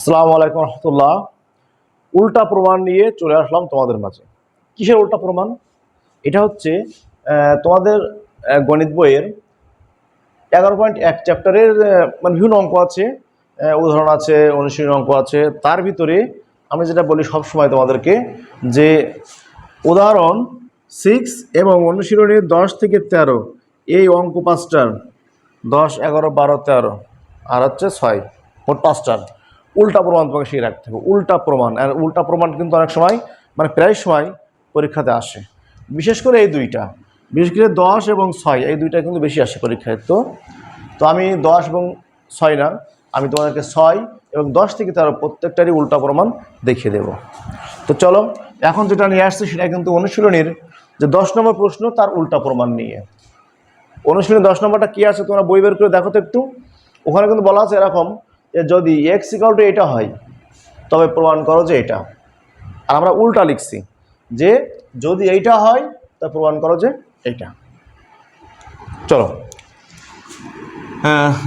আসসালামু আলাইকুম রহমতুল্লাহ। উল্টা প্রমাণ নিয়ে চলে আসলাম তোমাদের মাঝে। কিসের উল্টা প্রমাণ? এটা হচ্ছে তোমাদের গণিত বইয়ের এগারো পয়েন্ট এক চ্যাপ্টারের মানে বিভিন্ন অঙ্ক আছে উদাহরণ আছে, অনুশীলনী অঙ্ক আছে। তার ভিতরে আমি যেটা বলি সব সময় তোমাদেরকে, যে উদাহরণ সিক্স এবং অনুশীলনী দশ থেকে তেরো, এই অঙ্ক পাঁচটার, দশ, এগারো, বারো, তেরো, আর হচ্ছে ছয়, মোট পাঁচটার। উল্টা প্রমাণ তোমাকে শিখে রাখতে হবে। উল্টা প্রমাণ। আর উল্টা প্রমাণ কিন্তু অনেক সময় মানে প্রায় সময় পরীক্ষাতে আসে। বিশেষ করে এই দুইটা। বিশেষ করে দশ এবং ছয়, এই দুইটা কিন্তু বেশি আসে পরীক্ষায়। তো তো আমি দশ এবং ছয় না, আমি তোমাদেরকে ছয় এবং দশ থেকে তেরো প্রত্যেকটারই উল্টা প্রমাণ দেখিয়ে দেব। তো চলো, এখন যেটা নিয়ে আসছে সেটা কিন্তু অনুশীলনীর যে দশ নম্বর প্রশ্ন, তার উল্টা প্রমাণ নিয়ে। অনুশীলনী দশ নম্বরটা কী আছে তোমরা বই বের করে দেখো তো একটু। ওখানে কিন্তু বলা আছে এরকম যদি এক্স ইকাল টু এটা হয়, তবে প্রমাণ করো যে এটা। আর আমরা উল্টা লিখছি, যে যদি এইটা হয়, তা প্রমাণ করো যে এইটা। চলো।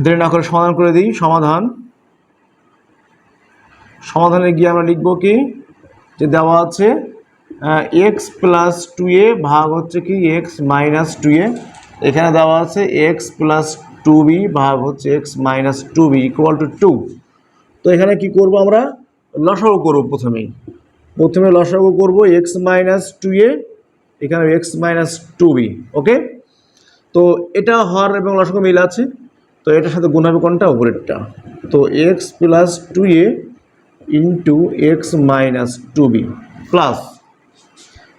দেরি না করে সমাধান করে দিই, সমাধান। সমাধানে গিয়ে আমরা লিখব কি, যে দেওয়া আছে এক্স প্লাস টু এ ভাগ হচ্ছে কি এক্স মাইনাস টু এ এখানে দেওয়া আছে এক্স প্লাস টু বি ভাগ হচ্ছে x minus two b equal to two তো এখানে কি করব আমরা? লসাগু করব প্রথমেই প্রথমে লসাগু করব এক্স মাইনাস টু এ এখানে x minus two b okay তো এটা হর এবং লসাগু মিল আছে। তো এটার সাথে গুণ হবে কোনটা উপরেরটা। তো x plus two a into x minus two b plus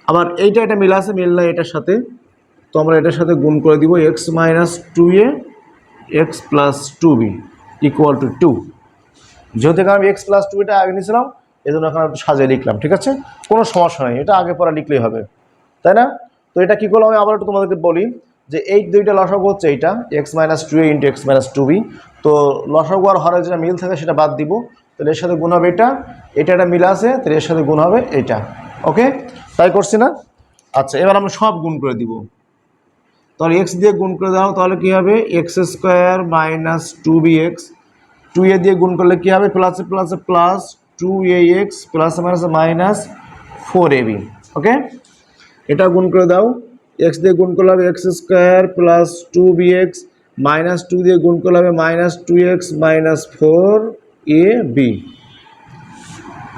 আবার এইটা এটা মিল আছে, মিল নাই এটার সাথে। তো আমরা এটার সাথে গুণ করে দিব x minus two a x plus two b equal to two যেহেতু এখানে আমি এক্স প্লাস টু এটা আগে নিয়েছিলাম এই জন্য এখন সাজিয়ে লিখলাম, ঠিক আছে? কোনো সমস্যা নেই, এটা আগে পরে লিখলেই হবে। তাই না? তো এটা কী করলাম আমি? আবার একটু তোমাদেরকে বলি যে এই দুইটা লসাগু হচ্ছে এইটা x minus two a into x minus two b তো লসাগু আর হরের যেটা মিল থাকে সেটা বাদ দিব। তাহলে এর সাথে গুণ হবে এটা এটা একটা মিল আছে, তাহলে এর সাথে গুণ হবে এইটা। ওকে? তাই করছি না? আচ্ছা এবার আমরা সব গুণ করে দিব। তাহলে এক্স দিয়ে গুণ করে দাও, তাহলে কী হবে? X square minus two b x two a দিয়ে গুণ করলে কী হবে? প্লাসে প্লাসে প্লাস টু এ এক্স প্লাসে মাইনাসে minus four a b okay এটা গুণ করে দাও। এক্স দিয়ে গুণ করলে হবে x square plus two b x minus two দিয়ে গুণ করলে হবে minus two x minus four a b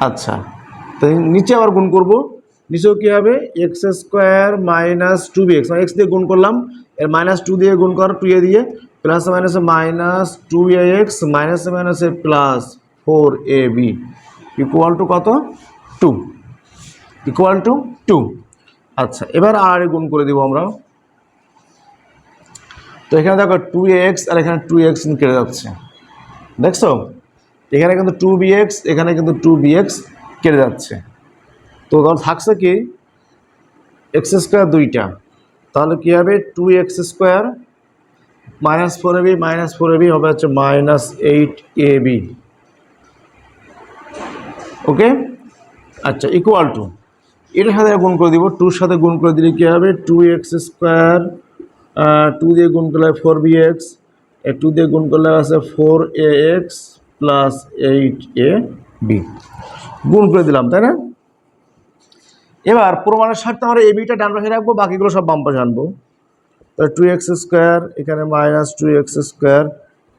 আচ্ছা তো নিচে আবার গুণ করব। নিচেও কী হবে? X square minus two b x x দিয়ে গুণ করলাম, এর মাইনাস টু দিয়ে গুণ কর টু এ দিয়ে প্লাস মাইনাসে মাইনাস টু এ এক্স মাইনাসে মাইনাসে plus four a b equal to কত? টু ইকুয়াল টু টু আচ্ছা এবার আর গুণ করে দিব আমরা। তো এখানে দেখো টু এক্স আর এখানে টু এক্স কেটে যাচ্ছে। দেখছ? এখানে কিন্তু টু বি এক্স এখানে কিন্তু টু বি এক্স কেটে যাচ্ছে। তো ধর থাকছে কি এক্স স্কোয়ার দুইটা। তাহলে কী হবে? Two x square minus four a b minus four a b হবে হচ্ছে minus eight a b okay আচ্ছা ইকুয়াল টু এটার সাথে গুণ করে দিব। টুর সাথে গুণ করে দিলে কী হবে? টু এক্স স্কোয়ার টু দিয়ে গুণ করলে ফোর বি এক্স টু দিয়ে গুণ করলে আছে four a x plus eight a b গুণ করে দিলাম, তাই না? এবার প্রমাণের স্বার্থে আমরা এ বিটা ডান পাশে রাখব, বাকিগুলো সব বাম পাশে আনব। তাহলে টু এক্স স্কোয়ার এখানে মাইনাস টু এক্স স্কোয়ার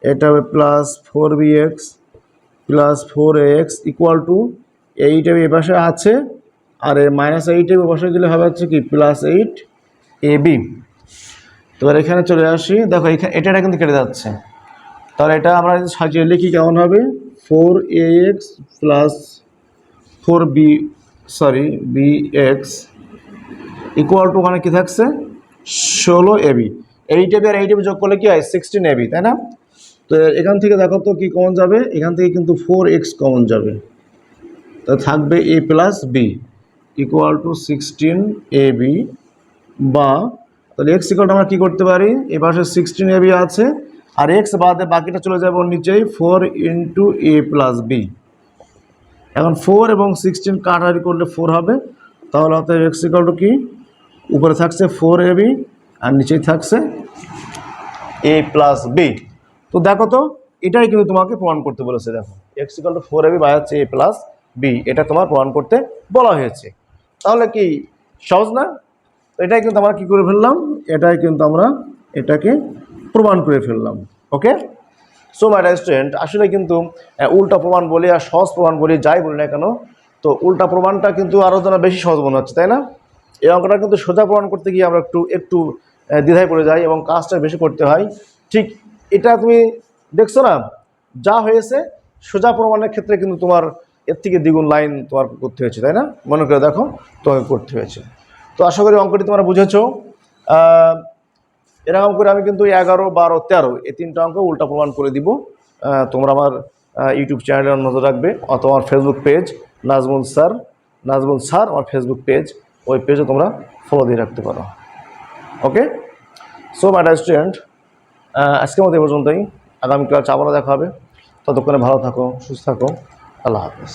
এটা হবে plus four b x plus four x equal to eight a পাশে আছে, আর এর মাইনাস এইট এ পাশে গেলে হবে হচ্ছে কি প্লাস এইট এ বি এবার এখানে চলে আসি, দেখো এখানে এটা কিন্তু কেটে যাচ্ছে। তাহলে এটা আমরা সাজিয়ে লিখি কেমন হবে? Four a x plus four b sorry b x equal to ওখানে কী থাকছে? ষোলো a b eight a b R eight a b যোগ করলে কী হয়? সিক্সটিন এবি তাই না? তো এখান থেকে দেখো তো কী কমন যাবে? এখান থেকে কিন্তু ফোর এক্স কমন যাবে। তা থাকবে a plus b equal to sixteen a b বা তাহলে এক্স ইকুয়ালটা আমরা কী করতে পারি? এ পাশে সিক্সটিন এ বি আছে। আর এক্স বাদে বাকিটা চলে যাবে ওর নিচেই four into a plus b এখন ফোর এবং সিক্সটিন কাটারি করলে ফোর হবে। তাহলে অতএব এক্স ইকুয়াল টু কি? উপরে থাকছে ফোর এ বি আর নিচেই থাকছে এ প্লাস বি তো দেখো তো, এটাই কিন্তু তোমাকে প্রমাণ করতে বলেছে, দেখো। X equal to four a b বা হচ্ছে এ প্লাস বি এটা তোমার প্রমাণ করতে বলা হয়েছে। তাহলে কি সহজ না? এটাই কিন্তু আমরা কী করে ফেললাম? এটাই কিন্তু আমরা এটাকে প্রমাণ করে ফেললাম ওকে সো মাই স্টুডেন্ট আসলে কিন্তু উল্টা প্রমাণ বলি আর সহজ প্রমাণ বলি, যাই বলি না কেন, তো উল্টা প্রমাণটা কিন্তু আরও যেন বেশি সহজ মনে হচ্ছে, তাই না? এই অঙ্কটা কিন্তু সোজা প্রমাণ করতে গিয়ে আমরা একটু একটু দ্বিধায় পড়ে যাই এবং কাজটা বেশি করতে হয়। ঠিক এটা তুমি দেখছ না? যা হয়েছে, সোজা প্রমাণের ক্ষেত্রে কিন্তু তোমার এর থেকে দ্বিগুণ লাইন তোমার করতে হয়েছে, তাই না? মনে করে দেখো তোমাকে করতে হয়েছে। তো আশা করি অঙ্কটি তোমরা বুঝেছ। এরকম করে আমি কিন্তু এগারো, বারো, তেরো এই তিনটা অঙ্ক উল্টা প্রমাণ করে দিব। তোমরা আমার ইউটিউব চ্যানেলে নজর রাখবে অথবা আমার Facebook page Nazmul sir Nazmul sir আমার ফেসবুক পেজ ওই পেজে তোমরা ফলো দিয়ে রাখতে পারো। ওকে সো মাই স্টুডেন্ট আজকের মতো এই পর্যন্তই। আগামীকাল আবারও দেখা হবে। ততক্ষণে ভালো থাকো, সুস্থ থাকো। আল্লাহ হাফেজ।